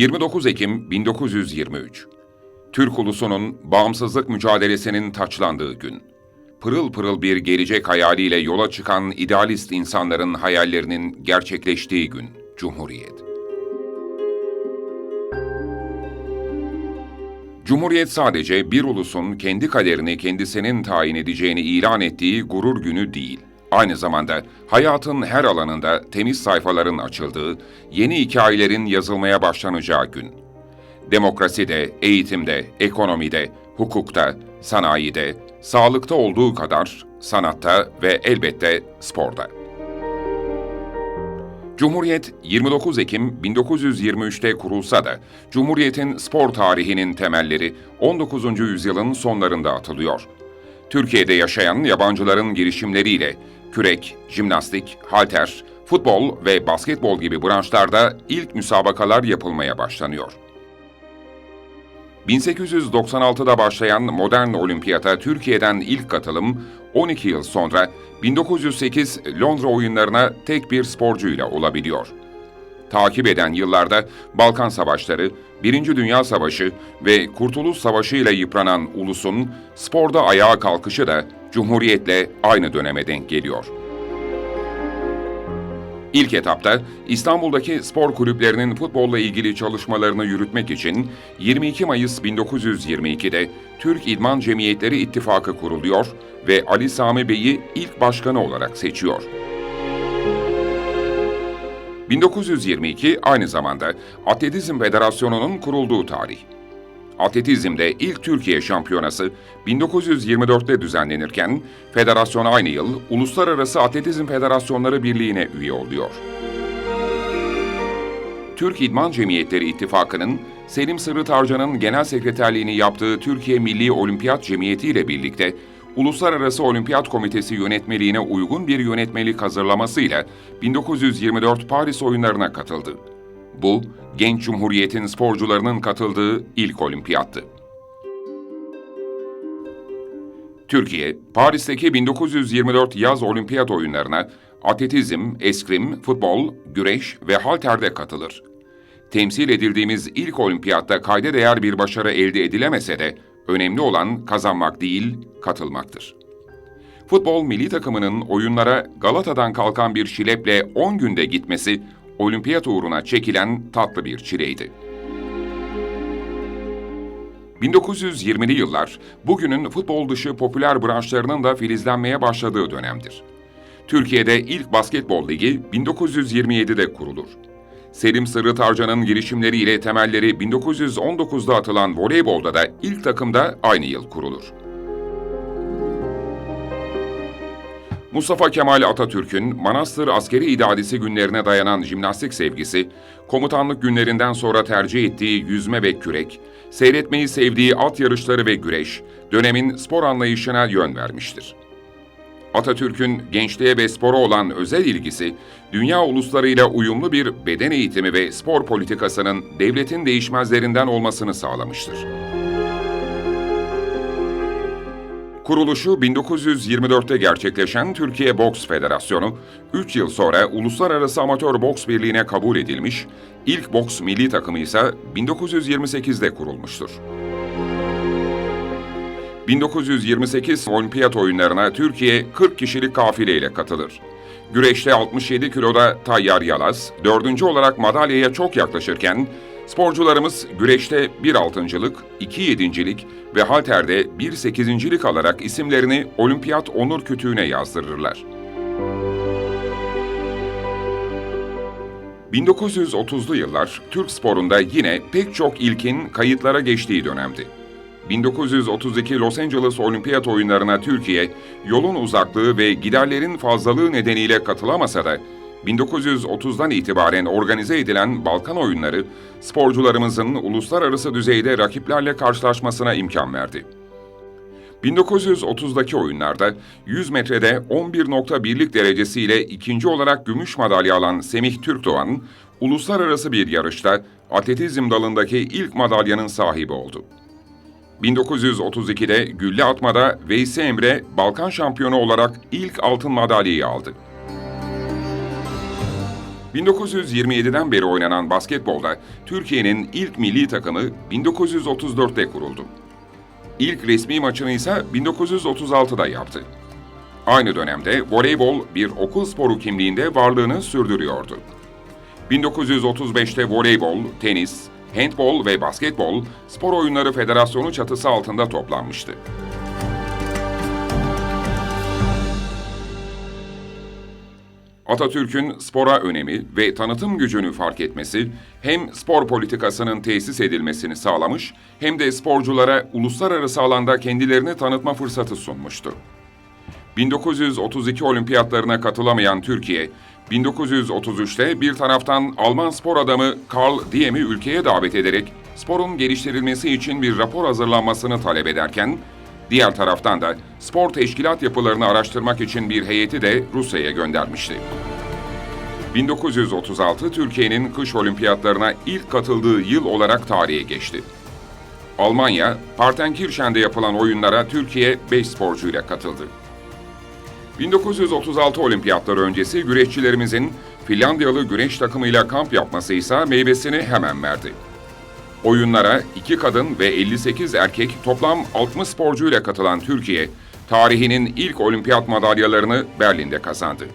29 Ekim 1923. Türk ulusunun bağımsızlık mücadelesinin taçlandığı gün. Pırıl pırıl bir gelecek hayaliyle yola çıkan idealist insanların hayallerinin gerçekleştiği gün. Cumhuriyet. Cumhuriyet sadece bir ulusun kendi kaderini kendisinin tayin edeceğini ilan ettiği gurur günü değil. Aynı zamanda hayatın her alanında temiz sayfaların açıldığı, yeni hikayelerin yazılmaya başlanacağı gün. Demokraside, eğitimde, ekonomide, hukukta, sanayide, sağlıkta olduğu kadar sanatta ve elbette sporda. Cumhuriyet 29 Ekim 1923'te kurulsa da Cumhuriyet'in spor tarihinin temelleri 19. yüzyılın sonlarında atılıyor. Türkiye'de yaşayan yabancıların girişimleriyle kürek, jimnastik, halter, futbol ve basketbol gibi branşlarda ilk müsabakalar yapılmaya başlanıyor. 1896'da başlayan modern olimpiyata Türkiye'den ilk katılım 12 yıl sonra 1908 Londra oyunlarına tek bir sporcuyla olabiliyor. Takip eden yıllarda Balkan Savaşları, Birinci Dünya Savaşı ve Kurtuluş Savaşı ile yıpranan ulusun sporda ayağa kalkışı da Cumhuriyet'le aynı döneme denk geliyor. İlk etapta İstanbul'daki spor kulüplerinin futbolla ilgili çalışmalarını yürütmek için 22 Mayıs 1922'de Türk İdman Cemiyetleri İttifakı kuruluyor ve Ali Sami Bey'i ilk başkanı olarak seçiyor. 1922 aynı zamanda Atletizm Federasyonu'nun kurulduğu tarih. Atletizmde ilk Türkiye Şampiyonası 1924'te düzenlenirken federasyon aynı yıl Uluslararası Atletizm Federasyonları Birliği'ne üye oluyor. Türk İdman Cemiyetleri İttifakı'nın Selim Sırrı Tarcan'ın genel sekreterliğini yaptığı Türkiye Milli Olimpiyat Cemiyeti ile birlikte Uluslararası Olimpiyat Komitesi yönetmeliğine uygun bir yönetmelik hazırlamasıyla 1924 Paris oyunlarına katıldı. Bu, genç cumhuriyetin sporcularının katıldığı ilk olimpiyattı. Türkiye, Paris'teki 1924 yaz olimpiyat oyunlarına atletizm, eskrim, futbol, güreş ve halterde katılır. Temsil edildiğimiz ilk olimpiyatta kayda değer bir başarı elde edilemese de önemli olan kazanmak değil, katılmaktır. Futbol milli takımının oyunlara Galata'dan kalkan bir şileple 10 günde gitmesi olimpiyat uğruna çekilen tatlı bir çileydi. 1920'li yıllar bugünün futbol dışı popüler branşlarının da filizlenmeye başladığı dönemdir. Türkiye'de ilk basketbol ligi 1927'de kurulur. Selim Sırrı Tarcan'ın girişimleriyle temelleri 1919'da atılan voleybolda da ilk takımda aynı yıl kurulur. Mustafa Kemal Atatürk'ün Manastır Askeri İdadisi günlerine dayanan jimnastik sevgisi, komutanlık günlerinden sonra tercih ettiği yüzme ve kürek, seyretmeyi sevdiği at yarışları ve güreş, dönemin spor anlayışına yön vermiştir. Atatürk'ün gençliğe ve spora olan özel ilgisi, dünya uluslarıyla uyumlu bir beden eğitimi ve spor politikasının devletin değişmezlerinden olmasını sağlamıştır. Kuruluşu 1924'te gerçekleşen Türkiye Boks Federasyonu, 3 yıl sonra Uluslararası Amatör Boks Birliği'ne kabul edilmiş, ilk boks milli takımı ise 1928'de kurulmuştur. 1928 Olimpiyat oyunlarına Türkiye 40 kişilik kafileyle katılır. Güreşte 67 kiloda Tayyar Yalaz, dördüncü olarak madalyaya çok yaklaşırken, sporcularımız güreşte bir altıncılık, iki yedincilik ve halterde bir sekizincilik alarak isimlerini olimpiyat onur kütüğüne yazdırırlar. 1930'lu yıllar Türk sporunda yine pek çok ilkin kayıtlara geçtiği dönemdi. 1932 Los Angeles Olimpiyat Oyunlarına Türkiye, yolun uzaklığı ve giderlerin fazlalığı nedeniyle katılamasa da 1930'dan itibaren organize edilen Balkan oyunları, sporcularımızın uluslararası düzeyde rakiplerle karşılaşmasına imkan verdi. 1930'daki oyunlarda 100 metrede 11.1'lik derecesiyle ikinci olarak gümüş madalya alan Semih Türkdoğan, uluslararası bir yarışta atletizm dalındaki ilk madalyanın sahibi oldu. 1932'de gülle atmada Veysi Emre Balkan şampiyonu olarak ilk altın madalyayı aldı. 1927'den beri oynanan basketbolda Türkiye'nin ilk milli takımı 1934'te kuruldu. İlk resmi maçını ise 1936'da yaptı. Aynı dönemde voleybol bir okul sporu kimliğinde varlığını sürdürüyordu. 1935'te voleybol, tenis, handbol ve basketbol Spor Oyunları Federasyonu çatısı altında toplanmıştı. Atatürk'ün spora önemi ve tanıtım gücünü fark etmesi hem spor politikasının tesis edilmesini sağlamış hem de sporculara uluslararası alanda kendilerini tanıtma fırsatı sunmuştu. 1932 olimpiyatlarına katılamayan Türkiye, 1933'te bir taraftan Alman spor adamı Karl Diem'i ülkeye davet ederek sporun geliştirilmesi için bir rapor hazırlanmasını talep ederken, diğer taraftan da spor teşkilat yapılarını araştırmak için bir heyeti de Rusya'ya göndermişti. 1936 Türkiye'nin kış olimpiyatlarına ilk katıldığı yıl olarak tarihe geçti. Almanya, Partenkirchen'de yapılan oyunlara Türkiye 5 sporcuyla katıldı. 1936 olimpiyatları öncesi güreşçilerimizin Finlandiyalı güreş takımıyla kamp yapması ise meyvesini hemen verdi. Oyunlara iki kadın ve 58 erkek toplam 60 sporcuyla katılan Türkiye, tarihinin ilk olimpiyat madalyalarını Berlin'de kazandı.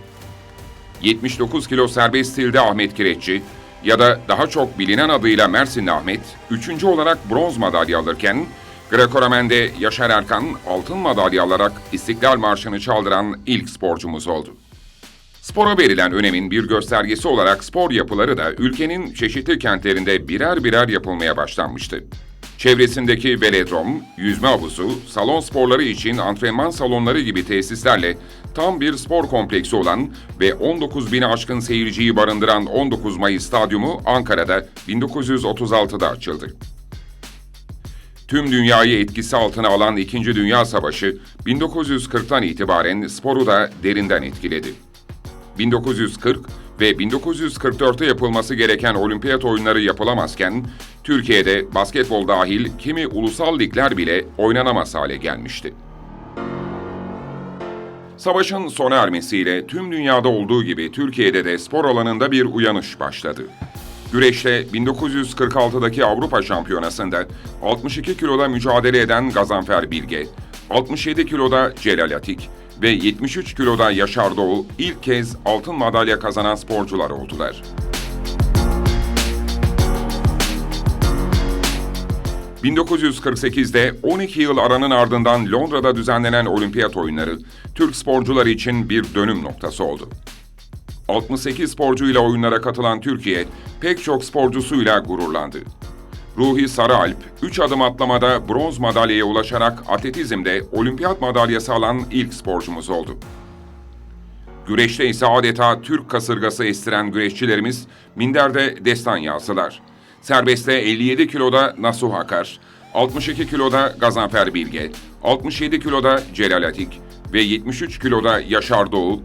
79 kilo serbest stilde Ahmet Kireççi ya da daha çok bilinen adıyla Mersinli Ahmet, üçüncü olarak bronz madalya alırken, Greco-Romen'de Yaşar Erkan altın madalya alarak İstiklal Marşı'nı çaldıran ilk sporcumuz oldu. Spora verilen önemin bir göstergesi olarak spor yapıları da ülkenin çeşitli kentlerinde birer birer yapılmaya başlanmıştı. Çevresindeki velodrom, yüzme havuzu, salon sporları için antrenman salonları gibi tesislerle tam bir spor kompleksi olan ve 19 bini aşkın seyirciyi barındıran 19 Mayıs Stadyumu Ankara'da 1936'da açıldı. Tüm dünyayı etkisi altına alan İkinci Dünya Savaşı 1940'tan itibaren sporu da derinden etkiledi. 1940 ve 1944'te yapılması gereken olimpiyat oyunları yapılamazken, Türkiye'de basketbol dahil kimi ulusal ligler bile oynanamaz hale gelmişti. Savaşın sona ermesiyle tüm dünyada olduğu gibi Türkiye'de de spor alanında bir uyanış başladı. Güreşte 1946'daki Avrupa Şampiyonası'nda 62 kiloda mücadele eden Gazanfer Bilge, 67 kiloda Celal Atik ve 73 kiloda Yaşar Doğu ilk kez altın madalya kazanan sporcular oldular. ...1948'de 12 yıl aranın ardından Londra'da düzenlenen olimpiyat oyunları... ...Türk sporcular için bir dönüm noktası oldu. 68 sporcuyla oyunlara katılan Türkiye, pek çok sporcusuyla gururlandı. Ruhi Sarıalp, 3 adım atlamada bronz madalyaya ulaşarak atletizmde olimpiyat madalyası alan ilk sporcumuz oldu. Güreşte ise adeta Türk kasırgası estiren güreşçilerimiz minderde destan yazdılar. Serbestte 57 kiloda Nasuh Akar, 62 kiloda Gazanfer Bilge, 67 kiloda Celal Atik ve 73 kiloda Yaşar Doğu,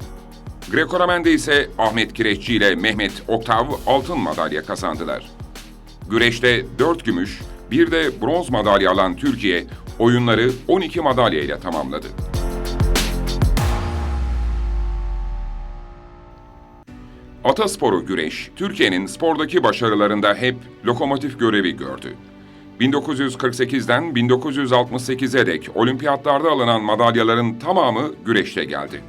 Greco-Romen'de ise Ahmet Kireççi ile Mehmet Oktav altın madalya kazandılar. Güreşte 4 gümüş, bir de bronz madalya alan Türkiye oyunları 12 madalya ile tamamladı. Atasporu güreş, Türkiye'nin spordaki başarılarında hep lokomotif görevi gördü. 1948'den 1968'e dek olimpiyatlarda alınan madalyaların tamamı güreşte geldi.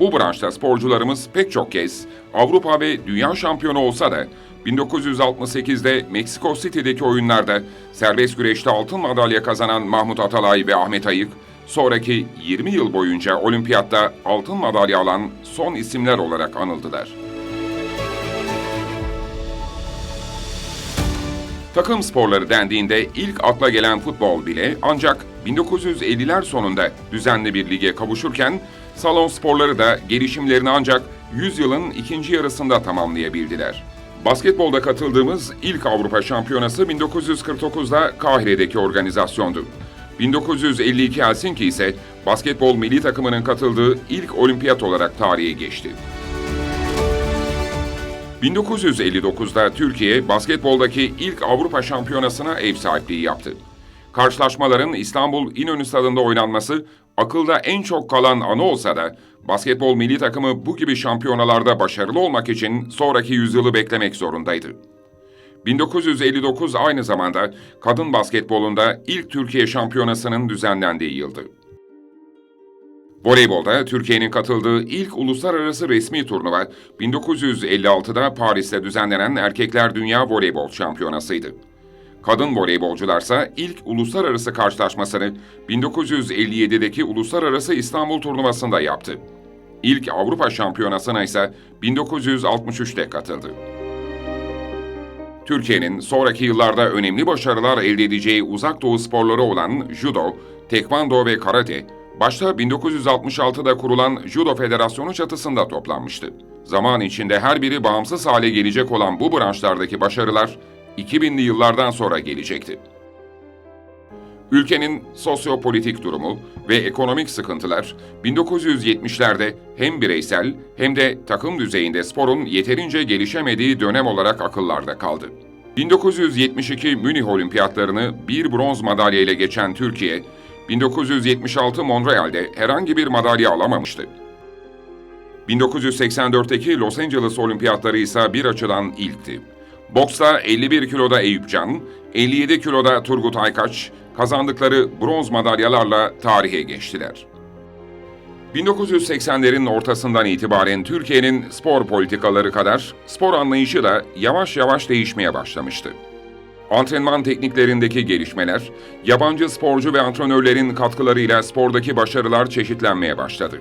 Bu branşta sporcularımız pek çok kez Avrupa ve dünya şampiyonu olsa da 1968'de Meksiko City'deki oyunlarda serbest güreşte altın madalya kazanan Mahmut Atalay ve Ahmet Ayık, sonraki 20 yıl boyunca olimpiyatta altın madalya alan son isimler olarak anıldılar. Takım sporları dendiğinde ilk akla gelen futbol bile ancak 1950'ler sonunda düzenli bir lige kavuşurken salon sporları da gelişimlerini ancak 100 yılın ikinci yarısında tamamlayabildiler. Basketbolda katıldığımız ilk Avrupa Şampiyonası 1949'da Kahire'deki organizasyondu. 1952 Helsinki ise basketbol milli takımının katıldığı ilk olimpiyat olarak tarihe geçti. 1959'da Türkiye basketboldaki ilk Avrupa Şampiyonası'na ev sahipliği yaptı. Karşılaşmaların İstanbul İnönü Stadı'nda oynanması akılda en çok kalan anı olsa da Basketbol milli takımı bu gibi şampiyonalarda başarılı olmak için sonraki yüzyılı beklemek zorundaydı. 1959 aynı zamanda kadın basketbolunda ilk Türkiye şampiyonasının düzenlendiği yıldı. Voleybolda Türkiye'nin katıldığı ilk uluslararası resmi turnuva 1956'da Paris'te düzenlenen Erkekler Dünya Voleybol Şampiyonası'ydı. Kadın voleybolcularsa ilk uluslararası karşılaşmasını 1957'deki Uluslararası İstanbul Turnuvası'nda yaptı. İlk Avrupa Şampiyonası'na ise 1963'te katıldı. Türkiye'nin sonraki yıllarda önemli başarılar elde edeceği uzak doğu sporları olan judo, tekvando ve karate, başta 1966'da kurulan Judo Federasyonu çatısında toplanmıştı. Zaman içinde her biri bağımsız hale gelecek olan bu branşlardaki başarılar 2000'li yıllardan sonra gelecekti. Ülkenin sosyopolitik durumu ve ekonomik sıkıntılar 1970'lerde hem bireysel hem de takım düzeyinde sporun yeterince gelişemediği dönem olarak akıllarda kaldı. 1972 Münih Olimpiyatlarını bir bronz madalya ile geçen Türkiye, 1976 Montreal'de herhangi bir madalya alamamıştı. 1984'teki Los Angeles Olimpiyatları ise bir açıdan ilkti. Boksta 51 kiloda Eyüp Can, 57 kiloda Turgut Aykaç kazandıkları bronz madalyalarla tarihe geçtiler. 1980'lerin ortasından itibaren Türkiye'nin spor politikaları kadar spor anlayışı da yavaş yavaş değişmeye başlamıştı. Antrenman tekniklerindeki gelişmeler, yabancı sporcu ve antrenörlerin katkılarıyla spordaki başarılar çeşitlenmeye başladı.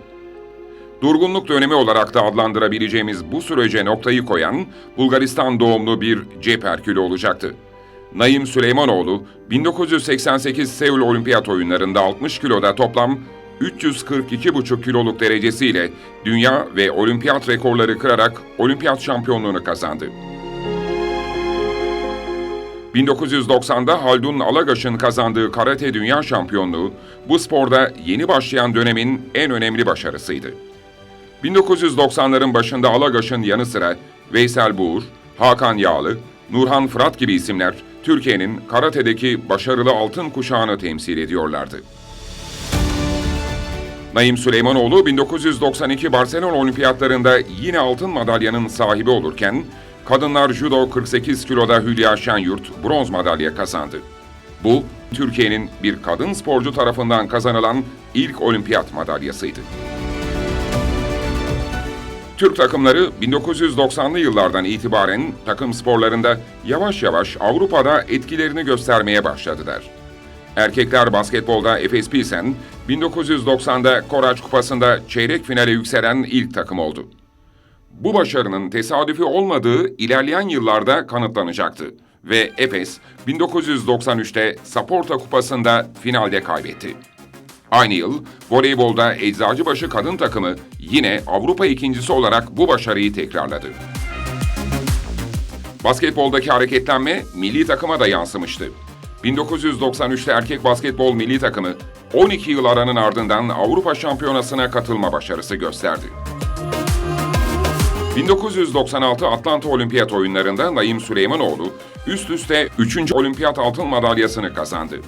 Durgunluk dönemi olarak da adlandırabileceğimiz bu sürece noktayı koyan Bulgaristan doğumlu bir cep herkülü olacaktı. Naim Süleymanoğlu, 1988 Seul Olimpiyat Oyunları'nda 60 kiloda toplam 342,5 kiloluk derecesiyle dünya ve olimpiyat rekorları kırarak olimpiyat şampiyonluğunu kazandı. 1990'da Haldun Alagaş'ın kazandığı karate dünya şampiyonluğu bu sporda yeni başlayan dönemin en önemli başarısıydı. 1990'ların başında Alagaş'ın yanı sıra Veysel Buğur, Hakan Yağlı, Nurhan Fırat gibi isimler Türkiye'nin karate'deki başarılı altın kuşağını temsil ediyorlardı. Naim Süleymanoğlu 1992 Barcelona Olimpiyatlarında yine altın madalyanın sahibi olurken, kadınlar judo 48 kiloda Hülya Şenyurt bronz madalya kazandı. Bu, Türkiye'nin bir kadın sporcu tarafından kazanılan ilk olimpiyat madalyasıydı. Türk takımları 1990'lı yıllardan itibaren takım sporlarında yavaş yavaş Avrupa'da etkilerini göstermeye başladılar. Erkekler basketbolda Efes Pilsen, 1990'da Koraç Kupası'nda çeyrek finale yükselen ilk takım oldu. Bu başarının tesadüfi olmadığı ilerleyen yıllarda kanıtlanacaktı ve Efes 1993'te Saporta Kupası'nda finalde kaybetti. Aynı yıl voleybolda Eczacıbaşı kadın takımı yine Avrupa ikincisi olarak bu başarıyı tekrarladı. Basketboldaki hareketlenme milli takıma da yansımıştı. 1993'te erkek basketbol milli takımı 12 yıl aranın ardından Avrupa Şampiyonası'na katılma başarısı gösterdi. 1996 Atlanta Olimpiyat Oyunları'nda Naim Süleymanoğlu üst üste 3. Olimpiyat altın madalyasını kazandı.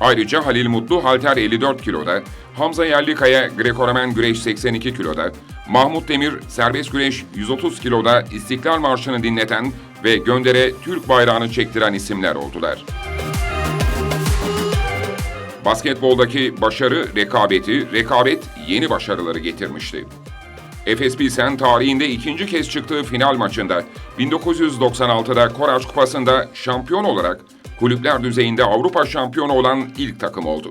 Ayrıca Halil Mutlu halter 54 kiloda, Hamza Yerlikaya Grekoremen güreş 82 kiloda, Mahmut Demir serbest güreş 130 kiloda İstiklal Marşı'nı dinleten ve göndere Türk bayrağını çektiren isimler oldular. Basketboldaki başarı rekabeti, rekabet yeni başarıları getirmişti. Efes Pilsen tarihinde ikinci kez çıktığı final maçında 1996'da Koraç Kupası'nda şampiyon olarak kulüpler düzeyinde Avrupa şampiyonu olan ilk takım oldu.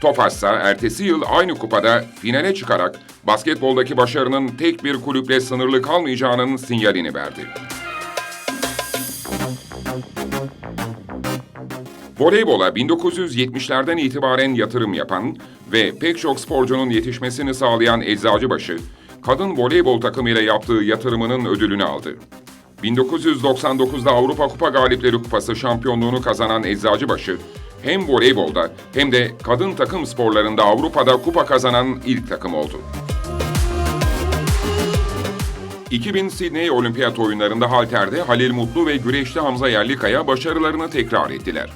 Tofaş ise ertesi yıl aynı kupada finale çıkarak basketboldaki başarının tek bir kulüple sınırlı kalmayacağının sinyalini verdi. Voleybola 1970'lerden itibaren yatırım yapan ve pek çok sporcunun yetişmesini sağlayan Eczacıbaşı, kadın voleybol takımıyla yaptığı yatırımının ödülünü aldı. 1999'da Avrupa Kupa Galipleri Kupası şampiyonluğunu kazanan Eczacıbaşı, hem voleybolda hem de kadın takım sporlarında Avrupa'da kupa kazanan ilk takım oldu. 2000 Sydney Olimpiyat Oyunları'nda halterde Halil Mutlu ve güreşte Hamza Yerlikaya başarılarını tekrar ettiler.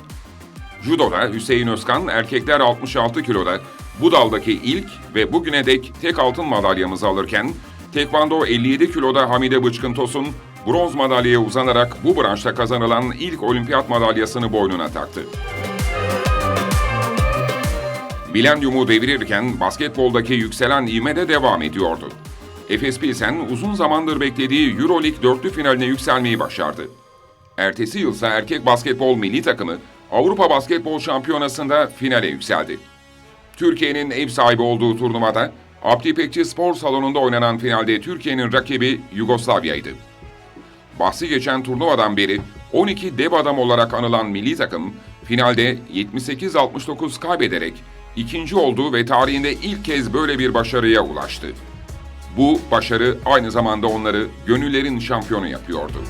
Judo'da Hüseyin Özkan erkekler 66 kiloda, Bu daldaki ilk ve bugüne dek tek altın madalyamızı alırken, Tekvando 57 kiloda Hamide Bıçkın Tosun, bronz madalyaya uzanarak bu branşta kazanılan ilk olimpiyat madalyasını boynuna taktı. Milenyumu devirirken basketboldaki yükselen ivme de devam ediyordu. Efes Pilsen uzun zamandır beklediği Euroleague dörtlü finaline yükselmeyi başardı. Ertesi yılsa erkek basketbol milli takımı Avrupa Basketbol Şampiyonası'nda finale yükseldi. Türkiye'nin ev sahibi olduğu turnuvada Abdi İpekçi Spor Salonu'nda oynanan finalde Türkiye'nin rakibi Yugoslavya'ydı. Bahsi geçen turnuvadan beri 12 dev adam olarak anılan milli takım finalde 78-69 kaybederek ikinci oldu ve tarihinde ilk kez böyle bir başarıya ulaştı. Bu başarı aynı zamanda onları gönüllerin şampiyonu yapıyordu.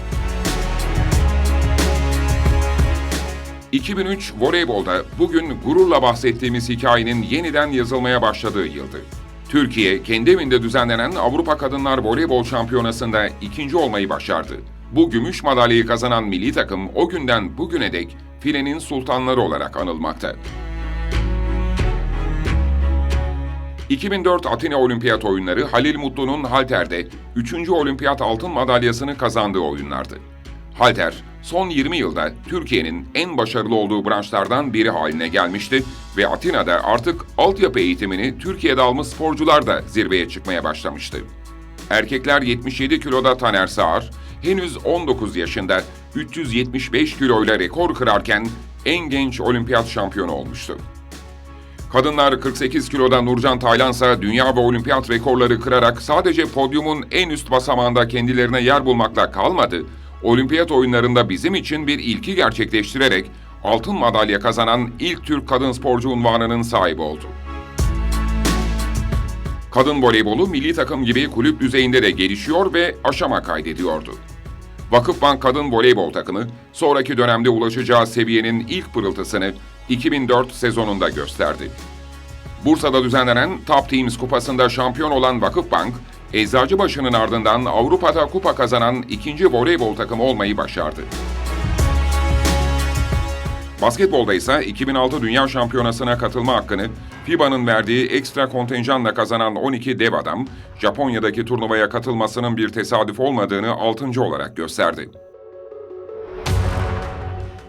2003 voleybolda bugün gururla bahsettiğimiz hikayenin yeniden yazılmaya başladığı yıldı. Türkiye kendi evinde düzenlenen Avrupa Kadınlar Voleybol Şampiyonası'nda ikinci olmayı başardı. Bu gümüş madalyayı kazanan milli takım o günden bugüne dek filenin sultanları olarak anılmakta. 2004 Atina Olimpiyat Oyunları Halil Mutlu'nun halterde 3. olimpiyat altın madalyasını kazandığı oyunlardı. Halter, son 20 yılda Türkiye'nin en başarılı olduğu branşlardan biri haline gelmişti ve Atina'da artık altyapı eğitimini Türkiye'de almış sporcular da zirveye çıkmaya başlamıştı. Erkekler 77 kiloda Taner Sağar, henüz 19 yaşında 375 kiloyla rekor kırarken en genç olimpiyat şampiyonu olmuştu. Kadınlar 48 kiloda Nurcan Taylansa dünya ve olimpiyat rekorları kırarak sadece podyumun en üst basamağında kendilerine yer bulmakla kalmadı, olimpiyat oyunlarında bizim için bir ilki gerçekleştirerek altın madalya kazanan ilk Türk kadın sporcu unvanının sahibi oldu. Kadın voleybolu milli takım gibi kulüp düzeyinde de gelişiyor ve aşama kaydediyordu. Vakıfbank Kadın Voleybol takımı sonraki dönemde ulaşacağı seviyenin ilk pırıltısını 2004 sezonunda gösterdi. Bursa'da düzenlenen Top Teams Kupası'nda şampiyon olan Vakıfbank, Eczacıbaşı'nın ardından Avrupa'da kupa kazanan ikinci voleybol takımı olmayı başardı. Basketbolda ise 2006 Dünya Şampiyonası'na katılma hakkını FIBA'nın verdiği ekstra kontenjanla kazanan 12 dev adam, Japonya'daki turnuvaya katılmasının bir tesadüf olmadığını 6. olarak gösterdi.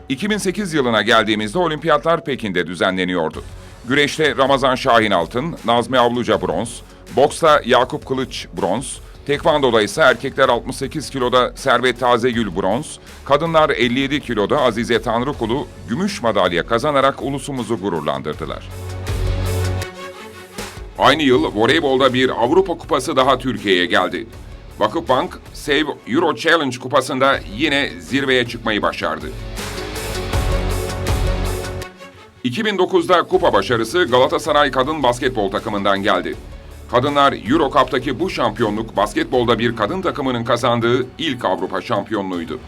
2008 yılına geldiğimizde olimpiyatlar Pekin'de düzenleniyordu. Güreşte Ramazan Şahin altın, Nazmi Avluca bronz, boksta Yakup Kılıç bronz, Tekvando'da ise erkekler 68 kiloda Servet Tazegül bronz, kadınlar 57 kiloda Azize Tanrıkulu gümüş madalya kazanarak ulusumuzu gururlandırdılar. Aynı yıl voleybolda bir Avrupa Kupası daha Türkiye'ye geldi. Vakıfbank, Save Euro Challenge kupasında yine zirveye çıkmayı başardı. 2009'da kupa başarısı Galatasaray kadın basketbol takımından geldi. Kadınlar Euro Cup'taki bu şampiyonluk basketbolda bir kadın takımının kazandığı ilk Avrupa şampiyonluğuydu.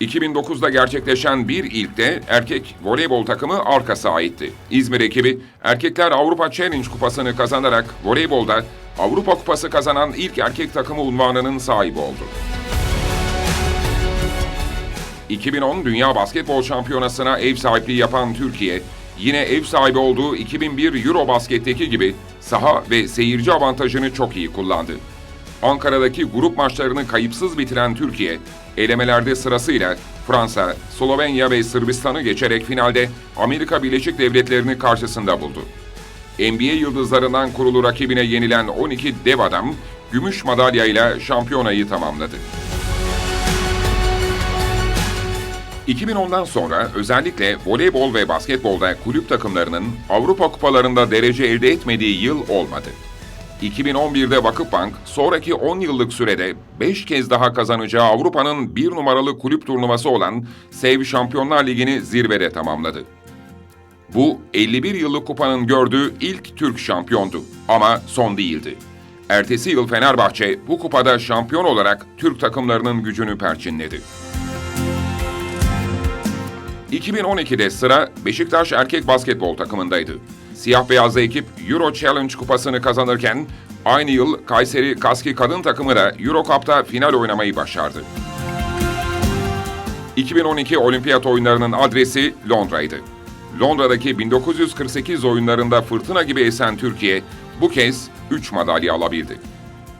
2009'da gerçekleşen bir ilkte erkek voleybol takımı Arkas'a aitti. İzmir ekibi Erkekler Avrupa Challenge kupasını kazanarak voleybolda Avrupa Kupası kazanan ilk erkek takımı unvanının sahibi oldu. 2010 Dünya Basketbol Şampiyonası'na ev sahipliği yapan Türkiye, yine ev sahibi olduğu 2001 Eurobasket'teki gibi saha ve seyirci avantajını çok iyi kullandı. Ankara'daki grup maçlarını kayıpsız bitiren Türkiye, elemelerde sırasıyla Fransa, Slovenya ve Sırbistan'ı geçerek finalde Amerika Birleşik Devletleri'ni karşısında buldu. NBA yıldızlarından kurulu rakibine yenilen 12 dev adam, gümüş madalyayla şampiyonayı tamamladı. 2010'dan sonra özellikle voleybol ve basketbolda kulüp takımlarının Avrupa kupalarında derece elde etmediği yıl olmadı. 2011'de Vakıfbank sonraki 10 yıllık sürede 5 kez daha kazanacağı Avrupa'nın bir numaralı kulüp turnuvası olan Sev Şampiyonlar Ligi'ni zirvede tamamladı. Bu 51 yıllık kupanın gördüğü ilk Türk şampiyondu ama son değildi. Ertesi yıl Fenerbahçe bu kupada şampiyon olarak Türk takımlarının gücünü perçinledi. 2012'de sıra Beşiktaş erkek basketbol takımındaydı. Siyah beyazlı ekip Euro Challenge kupasını kazanırken aynı yıl Kayseri Kaski kadın takımı da Euro Cup'ta final oynamayı başardı. 2012 Olimpiyat oyunlarının adresi Londra'ydı. Londra'daki 1948 oyunlarında fırtına gibi esen Türkiye bu kez 3 madalya alabildi.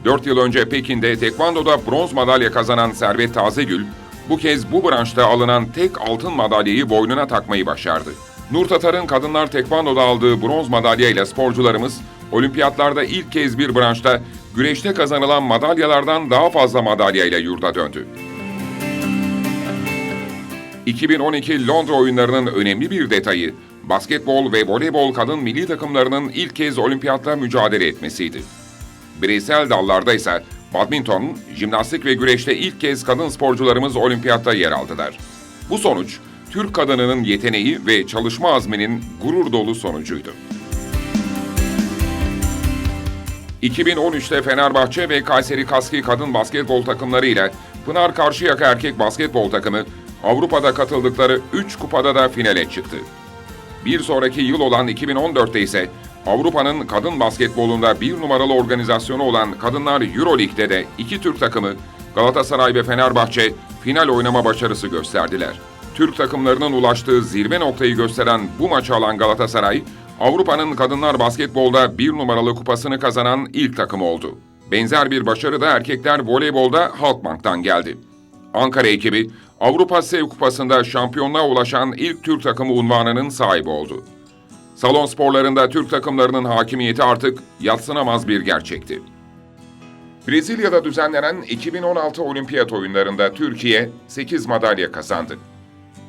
4 yıl önce Pekin'de tekvandoda bronz madalya kazanan Servet Tazegül, bu kez bu branşta alınan tek altın madalyayı boynuna takmayı başardı. Nur Tatar'ın kadınlar tekvandoda aldığı bronz madalya ile sporcularımız, olimpiyatlarda ilk kez bir branşta güreşte kazanılan madalyalardan daha fazla madalya ile yurda döndü. 2012 Londra oyunlarının önemli bir detayı, basketbol ve voleybol kadın milli takımlarının ilk kez olimpiyatta mücadele etmesiydi. Bireysel dallarda ise badminton, jimnastik ve güreşte ilk kez kadın sporcularımız olimpiyatta yer aldılar. Bu sonuç, Türk kadınının yeteneği ve çalışma azminin gurur dolu sonucuydu. 2013'te Fenerbahçe ve Kayseri Kaski kadın basketbol takımları ile Pınar Karşıyaka erkek basketbol takımı Avrupa'da katıldıkları 3 kupada da finale çıktı. Bir sonraki yıl olan 2014'te ise Avrupa'nın kadın basketbolunda bir numaralı organizasyonu olan Kadınlar Euroleague'de de iki Türk takımı Galatasaray ve Fenerbahçe final oynama başarısı gösterdiler. Türk takımlarının ulaştığı zirve noktayı gösteren bu maçı alan Galatasaray, Avrupa'nın kadınlar basketbolda bir numaralı kupasını kazanan ilk takım oldu. Benzer bir başarı da erkekler voleybolda Halkbank'tan geldi. Ankara ekibi Avrupa Sev Kupası'nda şampiyonluğa ulaşan ilk Türk takımı unvanının sahibi oldu. Salon sporlarında Türk takımlarının hakimiyeti artık yatsınamaz bir gerçekti. Brezilya'da düzenlenen 2016 Olimpiyat oyunlarında Türkiye 8 madalya kazandı.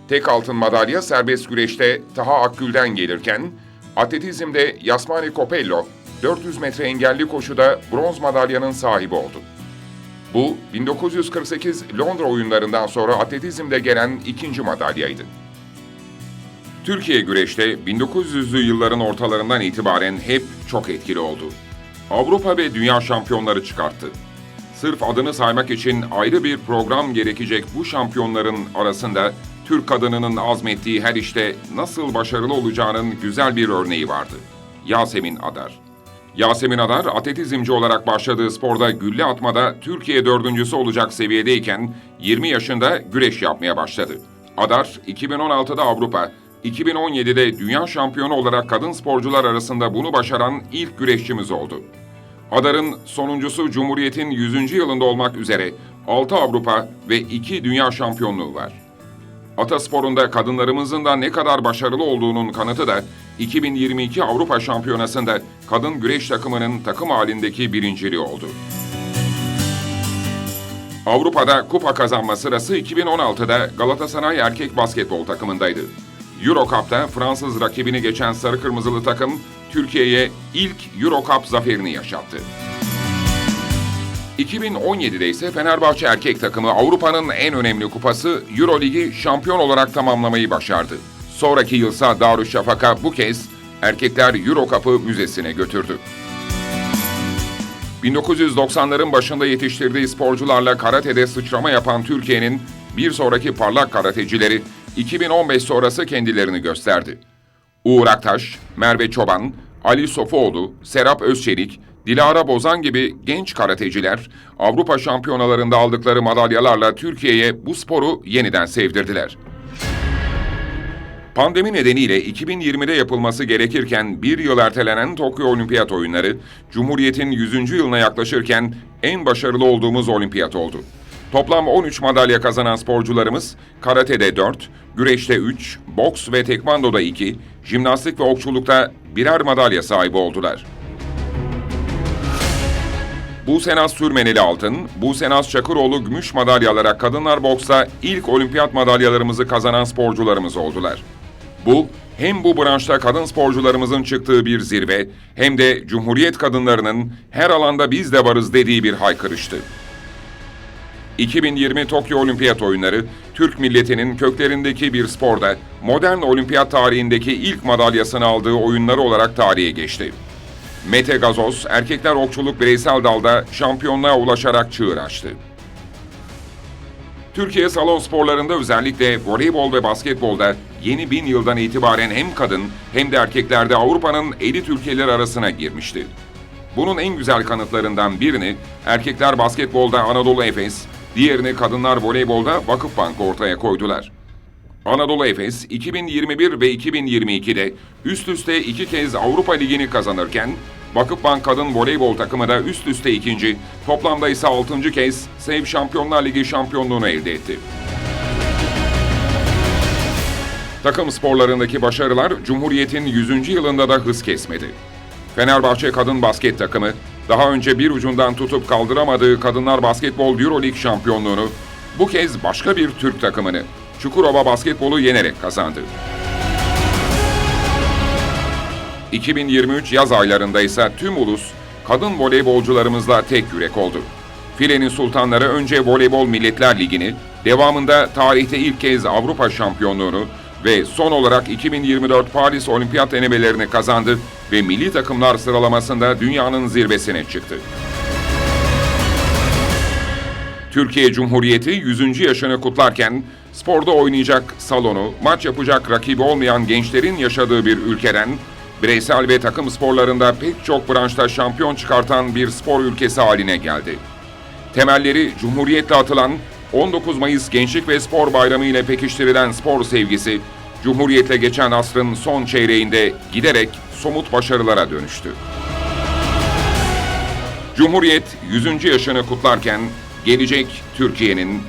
Tek altın madalya serbest güreşte Taha Akgül'den gelirken, atletizmde Yasmani Copello 400 metre engelli koşuda bronz madalyanın sahibi oldu. Bu 1948 Londra oyunlarından sonra atletizmde gelen ikinci madalyaydı. Türkiye güreşte 1900'lü yılların ortalarından itibaren hep çok etkili oldu. Avrupa ve dünya şampiyonları çıkarttı. Sırf adını saymak için ayrı bir program gerekecek bu şampiyonların arasında Türk kadınının azmettiği her işte nasıl başarılı olacağının güzel bir örneği vardı. Yasemin Adar. Yasemin Adar atletizmci olarak başladığı sporda gülle atmada Türkiye dördüncüsü olacak seviyedeyken 20 yaşında güreş yapmaya başladı. Adar 2016'da Avrupa, 2017'de dünya şampiyonu olarak kadın sporcular arasında bunu başaran ilk güreşçimiz oldu. Adar'ın sonuncusu Cumhuriyet'in 100. yılında olmak üzere 6 Avrupa ve 2 dünya şampiyonluğu var. Ataspor'unda kadınlarımızın da ne kadar başarılı olduğunun kanıtı da 2022 Avrupa Şampiyonası'nda kadın güreş takımının takım halindeki birinciliği oldu. Avrupa'da kupa kazanma sırası 2016'da Galatasaray erkek basketbol takımındaydı. Euro Fransız rakibini geçen sarı kırmızılı takım Türkiye'ye ilk Euro zaferini yaşattı. 2017'de ise Fenerbahçe erkek takımı Avrupa'nın en önemli kupası Euroligi şampiyon olarak tamamlamayı başardı. Sonraki yılsa Darüşşafaka bu kez erkekler Euro müzesine götürdü. 1990'ların başında yetiştirdiği sporcularla karatede sıçrama yapan Türkiye'nin bir sonraki parlak karatecileri 2015 sonrası kendilerini gösterdi. Uğur Aktaş, Merve Çoban, Ali Sofuoğlu, Serap Özçelik, Dilara Bozan gibi genç karateciler Avrupa şampiyonalarında aldıkları madalyalarla Türkiye'ye bu sporu yeniden sevdirdiler. Pandemi nedeniyle 2020'de yapılması gerekirken bir yıl ertelenen Tokyo Olimpiyat Oyunları, Cumhuriyet'in 100. yılına yaklaşırken en başarılı olduğumuz olimpiyat oldu. Toplam 13 madalya kazanan sporcularımız karatede 4, güreşte 3, boks ve tekvandoda 2, jimnastik ve okçulukta birer madalya sahibi oldular. Busenaz Sürmeneli altın, Busenaz Çakıroğlu gümüş madalya alarak kadınlar boksta ilk olimpiyat madalyalarımızı kazanan sporcularımız oldular. Bu, hem bu branşta kadın sporcularımızın çıktığı bir zirve, hem de Cumhuriyet kadınlarının her alanda biz de varız dediği bir haykırıştı. 2020 Tokyo Olimpiyat Oyunları, Türk milletinin köklerindeki bir sporda modern olimpiyat tarihindeki ilk madalyasını aldığı oyunları olarak tarihe geçti. Mete Gazoz, erkekler okçuluk bireysel dalda şampiyonluğa ulaşarak çığır açtı. Türkiye salon sporlarında özellikle voleybol ve basketbolda yeni bin yıldan itibaren hem kadın hem de erkeklerde Avrupa'nın elit ülkeleri arasına girmişti. Bunun en güzel kanıtlarından birini erkekler basketbolda Anadolu Efes, diğerini kadınlar voleybolda Vakıfbank ortaya koydular. Anadolu Efes 2021 ve 2022'de üst üste iki kez Avrupa Ligi'ni kazanırken Vakıfbank Kadın Voleybol takımı da üst üste ikinci, toplamda ise altıncı kez Sev Şampiyonlar Ligi şampiyonluğunu elde etti. Takım sporlarındaki başarılar Cumhuriyet'in 100. yılında da hız kesmedi. Fenerbahçe kadın basket takımı daha önce bir ucundan tutup kaldıramadığı Kadınlar Basketbol Euroleague şampiyonluğunu bu kez başka bir Türk takımını Çukurova Basketbol'u yenerek kazandı. 2023 yaz aylarında ise tüm ulus kadın voleybolcularımızla tek yürek oldu. Filenin sultanları önce Voleybol Milletler Ligi'ni, devamında tarihte ilk kez Avrupa şampiyonluğunu ve son olarak 2024 Paris Olimpiyat denemelerini kazandı ve milli takımlar sıralamasında dünyanın zirvesine çıktı. Türkiye Cumhuriyeti 100. yaşını kutlarken sporda oynayacak salonu, maç yapacak rakibi olmayan gençlerin yaşadığı bir ülkeden bireysel ve takım sporlarında pek çok branşta şampiyon çıkartan bir spor ülkesi haline geldi. Temelleri Cumhuriyet'le atılan 19 Mayıs Gençlik ve Spor Bayramı ile pekiştirilen spor sevgisi, Cumhuriyet'le geçen asrın son çeyreğinde giderek somut başarılara dönüştü. Cumhuriyet 100. yaşını kutlarken gelecek Türkiye'nin,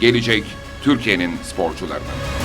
gelecek Türkiye'nin sporcularının.